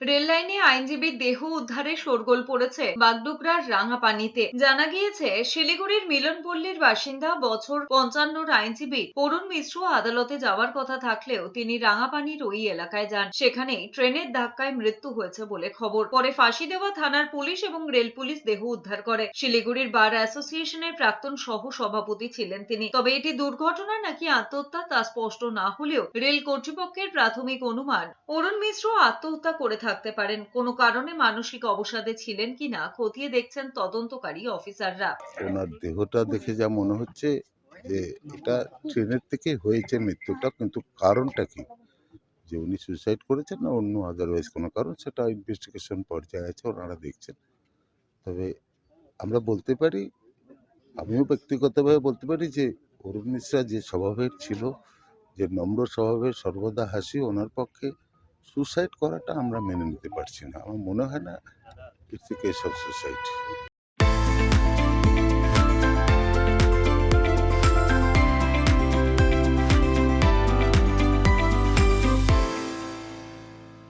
Rail লাইনে আইনজীবীর দেহ উদ্ধারে শোরগোল পড়েছে বাগডোগরার রাঙাপানিতে। জানা গিয়েছে, শিলিগুড়ির মিলনপল্লীর বাসিন্দা বছর পঞ্চান্নর আইনজীবী অরুণ মিশ্র আদালতে যাওয়ার কথা থাকলেও তিনি রাঙাপানির ওই এলাকায় যান। সেখানেই ট্রেনের ধাক্কায় মৃত্যু হয়েছে বলে খবর। পরে ফাঁসি দেওয়া থানার পুলিশ এবং রেল পুলিশ দেহ উদ্ধার করে। শিলিগুড়ির বার অ্যাসোসিয়েশনের প্রাক্তন সহ সভাপতি ছিলেন তিনি। তবে এটি দুর্ঘটনা নাকি আত্মহত্যা তা স্পষ্ট না হলেও রেল কর্তৃপক্ষের প্রাথমিক অনুমান, অরুণ মিশ্র আত্মহত্যা করে থাকতে পারেন। কোনো কারণে মানসিক অবসাদে ছিলেন কিনা খতিয়ে দেখছেন তদন্তকারী অফিসাররা। ওনার দেহটা দেখে যা মনে হচ্ছে যে এটা ট্রেনের থেকে হয়েছে মৃত্যুটা, কিন্তু কারণটা কি? যে উনি সুইসাইড করেছেন না অন্য আদারওয়াইজ কোনো কারণ, সেটা ইনভেস্টিগেশন পর্যায়ে আছে, ওনারা দেখছেন। তবে আমরা বলতে পারি, আমিও ব্যক্তিগতভাবে বলতে পারি যে অরুণ মিশ্রা যে স্বভাবের ছিল, যে নম্র স্বভাবের, সর্বদা হাসি ওনার পক্ষে সুসাইড করাটা আমরা মেনে নিতে পারছি না। আমার মনে হয় না it's a case of suicide.